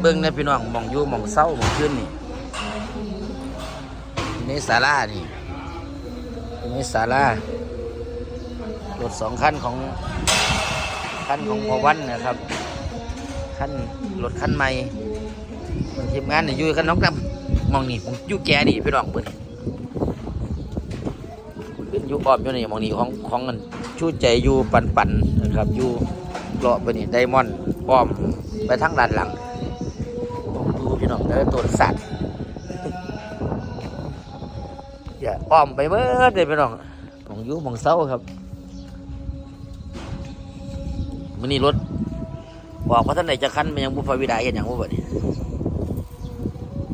เบิ่งนะพี่น้องมองอยู่มองเศร้ามองขึ้นนี่อยู่ในศาลานี่อยู่ในศาลารถสองคันของคันของพอวันนะครับคันรถคันใหม่ทีมงานนี่อยู่กันน้องดำมองนี่มอยู่แกนี่พี่น้องเบิ่งเป็นยู่อ้อมอยู่นี่มองนี่ของของกันชูใจอยู่ปันปันๆนะครับอยู่เลาะไปนี่ไดมอนด์อ้อมไปทางด้านหลัง พี่น้องเด้อตัวสัตว์อย่าอ้อมไปเบิดเลยพี่น้องมองอยูมองเศร้าครับมันนี่รถบอกว่าท่านไหนจะคันมันยังบุฟวิดาเห็นอย่างบุฟนี่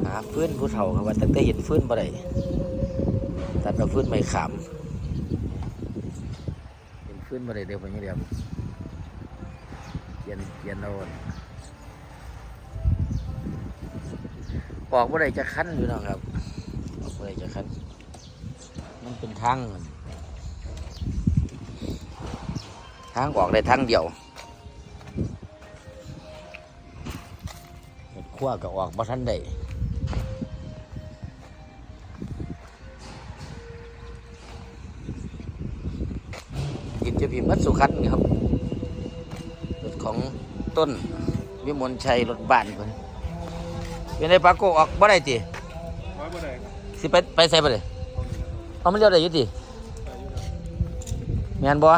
หาฟื้นผู้เฒ่าครับว่าตั้งแต่เห็นฟื้นบ่ได้ตัดเอาฟื้นไม่ขามเห็นฟื้นบ่ได้เดี๋ยวผมยังเดียวเขียนเขียนเอา ออกบ่ได้จะคั้นอยู่นะครับออกบ่ได้จะคั้นมันเป็นทางทางออกได้ทางเดียวเห็ดขั้วก็ออกบ่ทันได้กินจะพิมพ์มัดสุขันครับรถของต้นวิมลชัยรถบ้านเพิ่น เป็นไงปลาโกออกบ่ได้ติไว้บ่ได้ครับสิไปไปใส่บ่ได้เอามันเลี้ยวได้อยู่ติแม่นบ่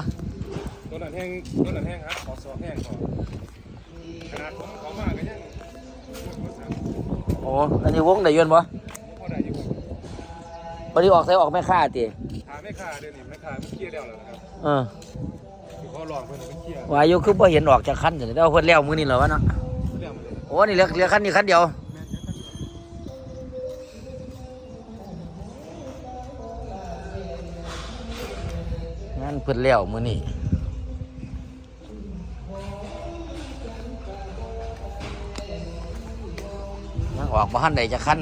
ตัวนั้นแห้งตัวนั้นแห้งครับขอสอบแห้งขอขนาดผมเขามากก็ยังโอ้อันนี้วงได้อยืนบ่พอได้อยู่ครับบ่ได้ออกใส่ออกแม่ค้าติหาไม่ขาเดี๋ยวนี้ไม่ขามันเคลียร์แล้วนะครับเออคือเขาลองเพิ่นมันเคลียร์ว่าอยู่คือบ่เห็นออกจากคันจังได๋แต่ว่าเพิ่นแล้วมื้อนี้แล้ววะเนาะเรื่องมันเลย โอ้นี่เหลือเหลือคันนี้คันเดียวานเพิ่นแล้วมื้อนี้ยังออกบ่ทันได้จะคัน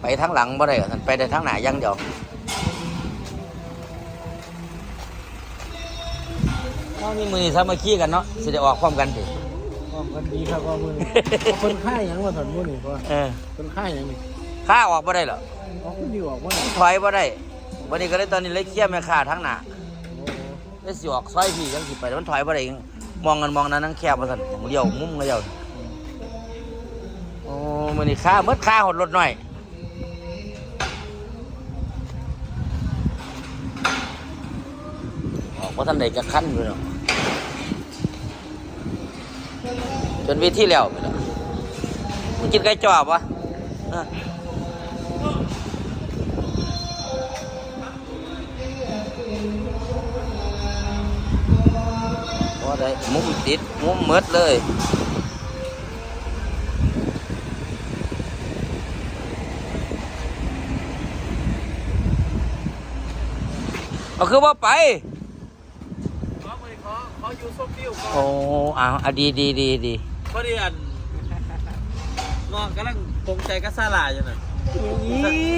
ไปทางหลังบ่ได้ท่านไปได้ทางหน้าอย่างเดียวเรามีมือสามัคคีกันเนาะสิได้ออกพร้อมกันสิออกกันดีครับว่ามือนี้คนไข้หยังว่าถอนมือนี่เพราะว่าเออคนไข้หยังนี่ข้าออกบ่ได้เหรอออกคนดีออกว่าถอยบ่ได้ วันนี้ก็เลยตอนนี้เลยเคลียร์แม่ค้าทั้งหน้าเลยสิออกซอยพี่จังสิไปมันถอยบ่ได้มองกันมองนั้นนั่งแคบว่าซั่นมเลี้ยวมุมก็เดียวโอ้มื้อนี้ค่าหมดค่าหดรถหน่อยออกบ่ทันได้จะคันอยู่เนาะจนวิธีแล้วไปแล้วมึงกินไก่จอบวะ ได้มุมติดมุมมืดเลยเอาคือว่าไปขอไปขอขออยู่ส้มติ้วก่อนโอ้อ้าวอะดีดีดีดีพอดีอันน้องกำลังปรงใจกับซาลาอยู่น่ะ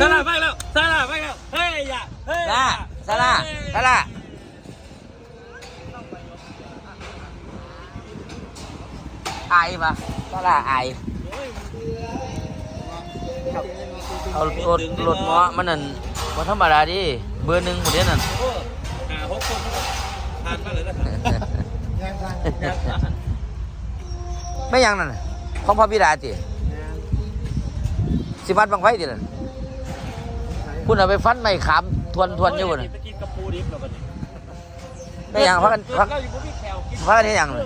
ซาลาไปแล้วซาลาไปแล้ว เฮ้ยอย่าเฮ้ยซาซาลาซาลาไอายปะซาลาไอายเอารถรถเงาะมันนั่นมันธรรมดาดิเบอร์หนึ่งหมดเนี้ยนั่นโอ้หาหกคนผ่านมาเลยนะครับยางทางไม่ยังนั่นน่ะของพ่อพี่ดาติสิบัดบังไฟตินั่นคุณเอาไปฟันไม่ขามทวนทวนอยู่โน่ะไปกินกระปูดิบแล้วกันไม่ยังพักกันพักเราอยู่บนพี่แขวกินพักกันเฮ็ดหยังน่ะ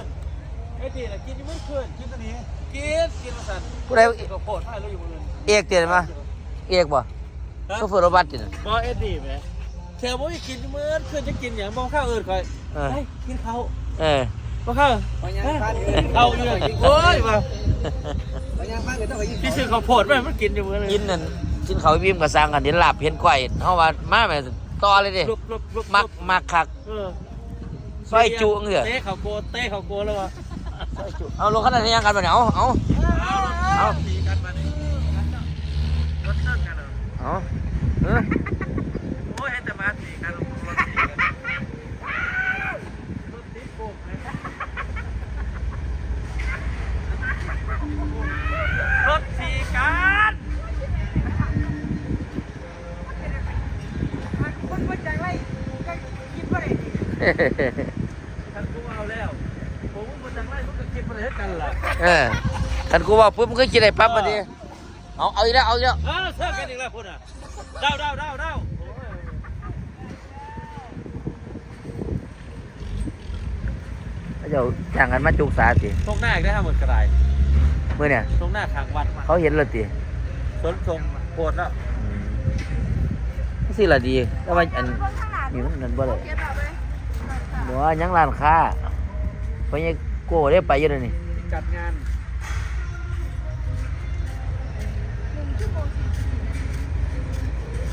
ไอ้ตีนะกินยังไม่คืนกินตัวนี้กินกินมาสั่นผู้ใด กินกระโปดให้เราอยู่บนนั้นเอกติมาเอกบ่โซเฟอร์รถบัสตินะ บอเอ็ดดี้ไหมแถวบ่มีกินเมื่อคืนจะกินอย่างมองข้าวอื่นคอยเออ เฮ้ยกินข้าวเออมองข้าวไปยางฟันเอาอยู่เลยโอ้ยมาไปยางฟันก็ต้องไปยิงพี่ซื้อข้าวโพดไปมันกินอยู่มื้อเลยกินนั่นกินเขาววิมกับสร้างกันเห็นลาบเห็นก้อยเฮาว่ามาแม่ต่อเลยดิลุบลุบลุบมักมักคัก เออซอยจุเงือเต้เขาโกเต้เขาโกแล้ววะ เอาลงขนาดนี้ยังกันมาเนี่ยเอาเอาเอาเอาเออโอ้ยแต่มาสีกันรถสีกันคนมาจากไรก็คิดว่าอะไร เออคันกูบอกปุ๊บมึงก็คิดได้ปั๊บมาดิเอาเอาอีกแล้วเอาอีกแล้วเออเสื้อกันอีกแล้วพุ่นอะเดาเดาเดาเดาเขาจะจ้างกันมาจุกสาสิตรงหน้าอีกได้ห้าหมื่นกระไรเมื่อเนี่ยตรงหน้าทางวัดเขาเห็นเลยติสนทรงโคตรแล้วสิละดีแต่ว่าอันนี่มันนั่นบ่ได้บ่ว่ายังร้านค้าเพราะยังโก้ได้ไปอยู่แล้วนี่ จัดงาน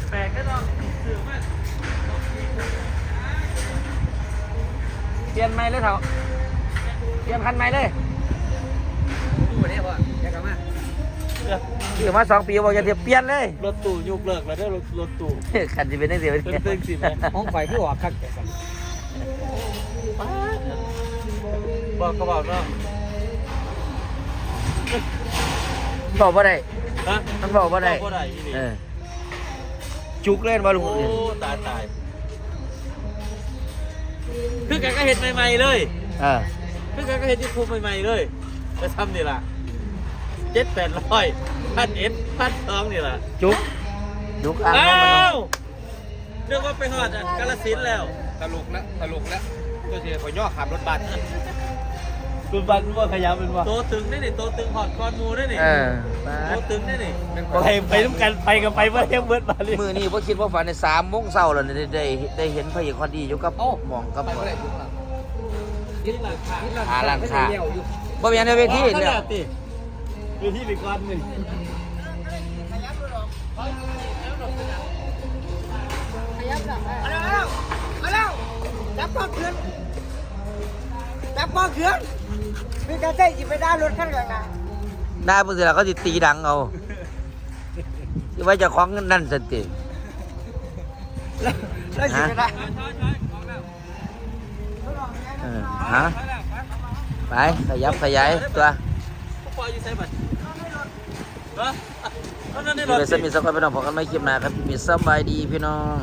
แปลกแค่ต้องสื่อมากเปลี่ยนใหม่เลยเถอะเปลี่ยนคันใหม่เลยดูเนี่ยพ่ออยากกลับมาซื้อมาสองปีบอกจะเทียบเปลี่ยนเลยรถตู้ยกเลิกแล้วเด้อรถรถตู้คันจะเป็นได้เสียเป็นเพิ่งสิแม่ห้องไฟที่ออกคักแต่กันบอกเขาบอกเนาะ บอกว่าได้ฮะมันบอกว่าได้บ่ได้อีนี่เออจุกเล่นมาลุงโอ้ตายตายคือแกก็เห็นใหม่ๆเลย เออคือแกก็เห็นที่ภูใหม่ๆเลยจะทำนี่ล่ะเจ็ดแปดร้อยพันเอ็ดพันสองนี่ล่ะจุกจุกอ่างอ้ามันวเรียกว่าไปหอดอะกาลสินธุ์แล้ว ตลกแล้วตลกแล้วตัวเสียขอย่อขับรถบัส คุณบันว่าขยับเป็นว่าโตตึงได้นี่โตตึงหอดคอนหมูได้นี่เออมาโตตึงได้นี่ไปไปน้ำกันไปกันไปเมื่อเที่ยงเบิดมาเลยมือนี่พ่คิดว่าฝันในสามโมงเช้าแล้วได้ได้ได้เห็นพระเอกคนดีอยู่กับหมองกับไปเมื่อไหร่ทุกหลังยึดหลังคาหาร้านค้าบ่มีอันในเวทีเนี่เนี่ยยติเวทีเป็นก้อนหนึ่งจับพ่อเขือนจับพ่อเขือน มีการใช้จิตไปด้านรถขั้นกลางนะหน้ามึงสิล่ะเขาสิตีดังเอาสิว่าเจะคล้าของนั่นสติแล้วจิตไปได้เออฮะไปขยับขยายตัวปล่อยอยู่ใส่บัตรเออนั่นนี่ดูรถเลยสมีสักคนพี่น้องพอกันไม่คลิปหน้าครับมีสบายดีพี่น้อง